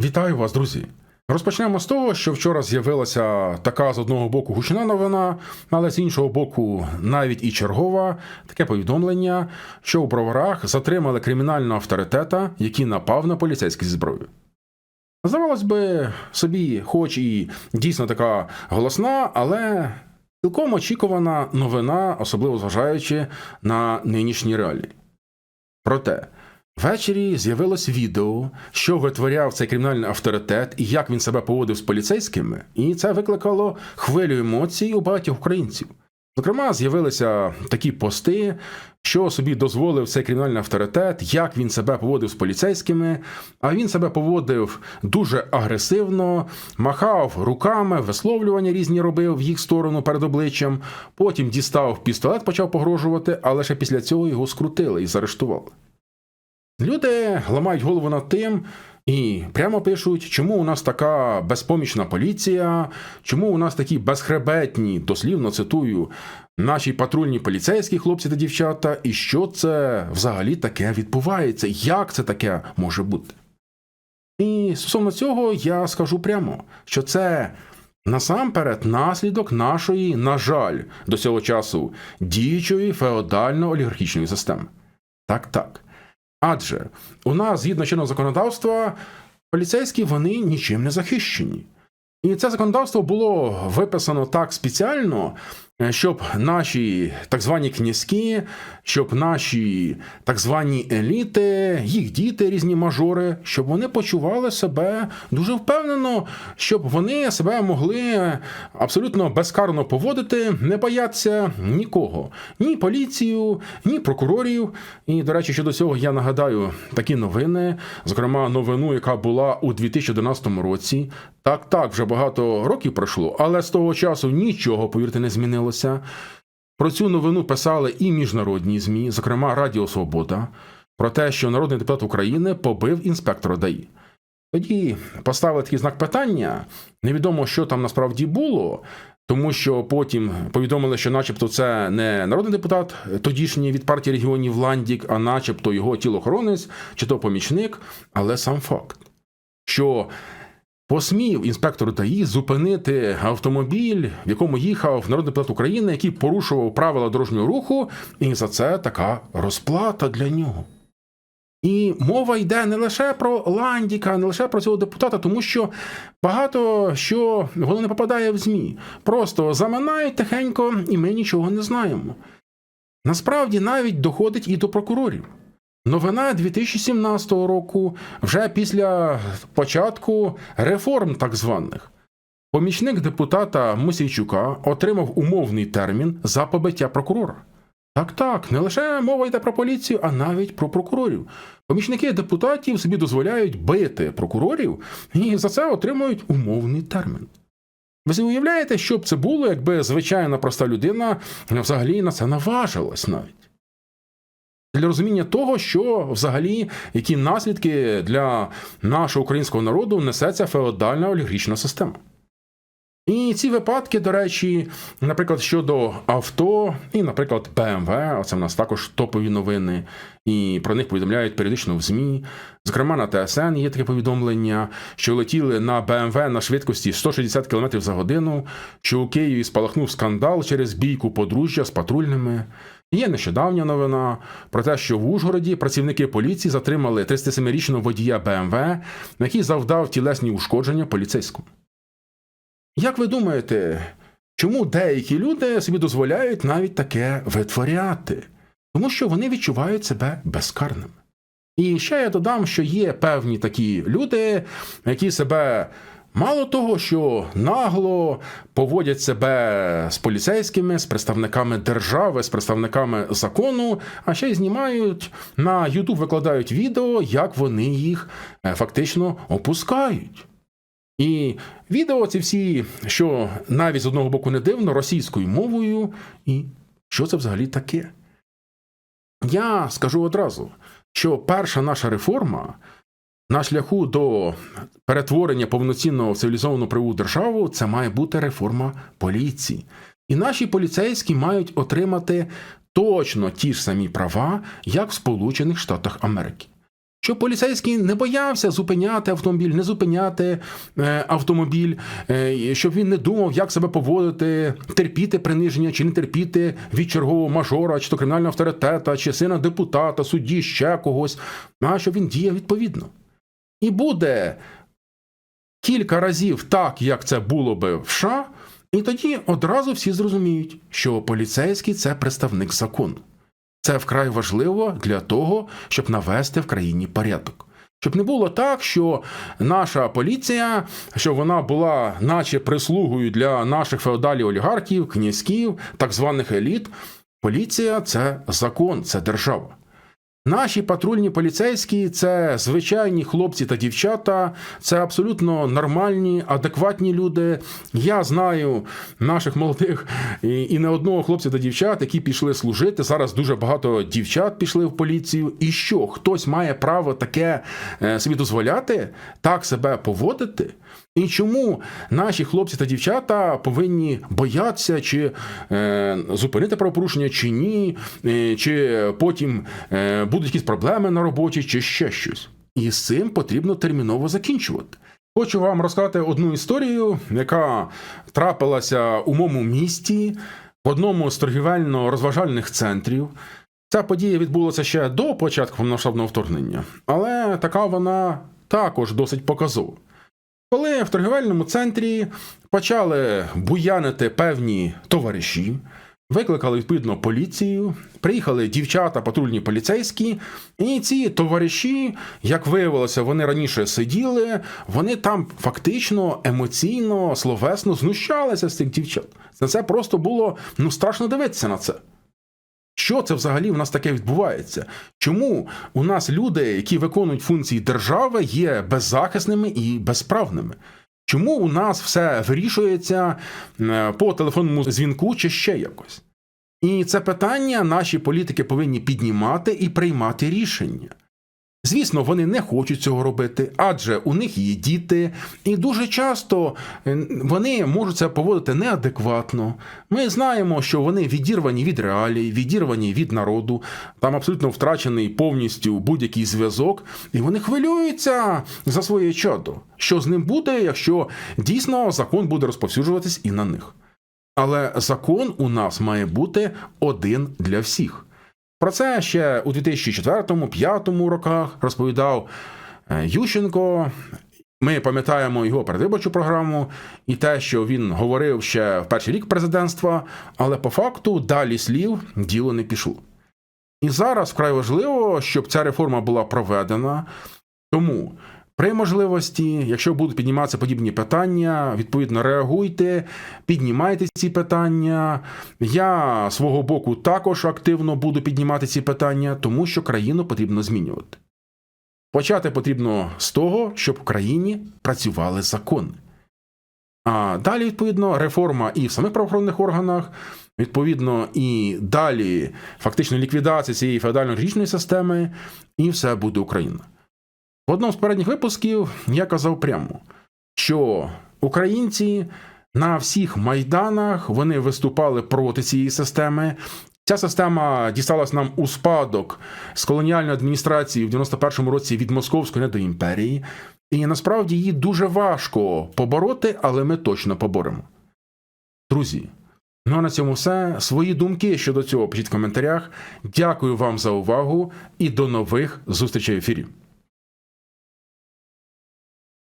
Вітаю вас, друзі! Розпочнемо з того, що вчора з'явилася така з одного боку гучна новина, але з іншого боку, навіть і чергова таке повідомлення, що у броварах затримали кримінального авторитета, який напав на поліцейський зі. Здавалось би, собі, хоч і дійсно така голосна, але цілком очікувана новина, особливо зважаючи на нинішні реалії. Проте, Ввечері з'явилось відео, що витворяв цей кримінальний авторитет і як він себе поводив з поліцейськими, і це викликало хвилю емоцій у багатьох українців. Зокрема, з'явилися такі пости, що собі дозволив цей кримінальний авторитет, як він себе поводив з поліцейськими. А він себе поводив дуже агресивно, махав руками, висловлювання різні робив в їх сторону перед обличчям. Потім дістав пістолет, почав погрожувати, але ще після цього його скрутили і заарештували. Люди ламають голову над тим і прямо пишуть, чому у нас така безпомічна поліція, чому у нас такі безхребетні, дослівно цитую, наші патрульні поліцейські хлопці та дівчата, і що це взагалі таке відбувається, як це таке може бути. І стосовно цього я скажу прямо, що це насамперед наслідок нашої, на жаль, до цього часу діючої феодально-олігархічної системи. Так, так. Адже у нас, згідно чинного законодавства, поліцейські вони нічим не захищені. І це законодавство було виписано так спеціально, щоб наші так звані князькі, щоб наші так звані еліти, їх діти, різні мажори, щоб вони почували себе дуже впевнено, щоб вони себе могли абсолютно безкарно поводити, не бояться нікого, ні поліцію, ні прокурорів. І, до речі, щодо цього я нагадаю такі новини, зокрема, новину, яка була у 2011 році. Так, так, вже багато років пройшло, але з того часу нічого, повірте, не змінилося. Про цю новину писали і міжнародні ЗМІ, зокрема Радіо Свобода, про те, що народний депутат України побив інспектора ДАІ. Тоді поставили такий знак питання. Невідомо, що там насправді було, тому що потім повідомили, що, начебто, це не народний депутат, тодішній від партії регіонів Ландік, а начебто його тілохоронець чи то помічник, але сам факт, що Посмів інспектор ДАІ зупинити автомобіль, в якому їхав народний депутат України, який порушував правила дорожнього руху, і за це така розплата для нього. І мова йде не лише про Ландіка, не лише про цього депутата, тому що багато що воно не попадає в ЗМІ. Просто заминають тихенько, і ми нічого не знаємо. Насправді навіть доходить і до прокурорів. Новина 2017 року, вже після початку реформ так званих. Помічник депутата Мосійчука отримав умовний термін за побиття прокурора. Так, так, не лише мова йде про поліцію, а навіть про прокурорів. Помічники депутатів собі дозволяють бити прокурорів і за це отримують умовний термін. Ви собі уявляєте, що б це було, якби звичайна проста людина взагалі на це наважилась навіть? Для розуміння того, що взагалі які наслідки для нашого українського народу несе ця феодальна олігархічна система. І ці випадки, до речі, наприклад, щодо авто, і, наприклад, БМВ, це в нас також топові новини, і про них повідомляють періодично в ЗМІ. Зокрема, на ТСН є таке повідомлення, що летіли на БМВ на швидкості 160 км за годину, що у Києві спалахнув скандал через бійку подружжя з патрульними. Є нещодавня новина про те, що в Ужгороді працівники поліції затримали 37-річного водія БМВ, який завдав тілесні ушкодження поліцейському. Як ви думаєте, чому деякі люди собі дозволяють навіть таке витворяти? Тому що вони відчувають себе безкарними. І ще я додам, що є певні такі люди, які себе мало того, що нагло поводять себе з поліцейськими, з представниками держави, з представниками закону, а ще й знімають на YouTube, викладають відео, як вони їх е, фактично опускають. І відео ці всі, що навіть з одного боку не дивно, російською мовою, і що це взагалі таке? Я скажу одразу, що перша наша реформа на шляху до перетворення повноцінного в цивілізовану правову державу це має бути реформа поліції. І наші поліцейські мають отримати точно ті ж самі права, як в Сполучених Штатах Америки. Щоб поліцейський не боявся зупиняти автомобіль, не зупиняти е, автомобіль, е, щоб він не думав, як себе поводити, терпіти приниження чи не терпіти від чергового мажора, чи то кримінального авторитета, чи сина депутата, судді, ще когось, а щоб він діяв відповідно. І буде кілька разів так, як це було би в США, і тоді одразу всі зрозуміють, що поліцейський це представник закону. Це вкрай важливо для того, щоб навести в країні порядок. Щоб не було так, що наша поліція, що вона була, наче прислугою для наших феодалів олігархів, князьків, так званих еліт. Поліція це закон, це держава. Наші патрульні поліцейські це звичайні хлопці та дівчата, це абсолютно нормальні, адекватні люди. Я знаю наших молодих і, і не одного хлопця та дівчат, які пішли служити. Зараз дуже багато дівчат пішли в поліцію. І що хтось має право таке е, собі дозволяти, так себе поводити? І чому наші хлопці та дівчата повинні боятися, чи е, зупинити правопорушення, чи ні, е, чи потім е, будуть якісь проблеми на роботі, чи ще щось. І з цим потрібно терміново закінчувати. Хочу вам розказати одну історію, яка трапилася у моєму місті в одному з торгівельно-розважальних центрів. Ця подія відбулася ще до початку повномасштабного вторгнення, але така вона також досить показова. Коли в торгівельному центрі почали буянити певні товариші, викликали відповідно поліцію, приїхали дівчата, патрульні поліцейські, і ці товариші, як виявилося, вони раніше сиділи, вони там фактично емоційно, словесно знущалися з цих дівчат. На це просто було ну страшно дивитися на це. Що це взагалі в нас таке відбувається? Чому у нас люди, які виконують функції держави, є беззахисними і безправними? Чому у нас все вирішується е, по телефонному дзвінку чи ще якось? І це питання наші політики повинні піднімати і приймати рішення. Звісно, вони не хочуть цього робити, адже у них є діти, і дуже часто е, вони можуть це поводити неадекватно. Ми знаємо, що вони відірвані від реалій, відірвані від народу, там абсолютно втрачений повністю будь-який зв'язок, і вони хвилюються за своє чадо. Що з ним буде, якщо дійсно закон буде розповсюджуватись і на них. Але закон у нас має бути один для всіх. Про це ще у 2004-2005 роках розповідав е, Ющенко. Ми пам'ятаємо його передвиборчу програму і те, що він говорив ще в перший рік президентства, але по факту далі слів діло не пішло. І зараз вкрай важливо, щоб ця реформа була проведена. Тому при можливості, якщо будуть підніматися подібні питання, відповідно реагуйте, піднімайте ці питання. Я свого боку також активно буду піднімати ці питання, тому що країну потрібно змінювати. Почати потрібно з того, щоб в країні працювали закони. А далі, відповідно, реформа і в самих правоохоронних органах, відповідно, і далі фактично ліквідація цієї феодально-річної системи, і все буде Україна. В одному з передніх випусків я казав прямо, що українці на всіх майданах вони виступали проти цієї системи. Ця система дісталась нам у спадок з колоніальної адміністрації в 91-му році від Московської не до імперії, і насправді її дуже важко побороти, але ми точно поборемо. Друзі, ну а на цьому все. Свої думки щодо цього пишіть в коментарях. Дякую вам за увагу і до нових зустрічей в ефірі.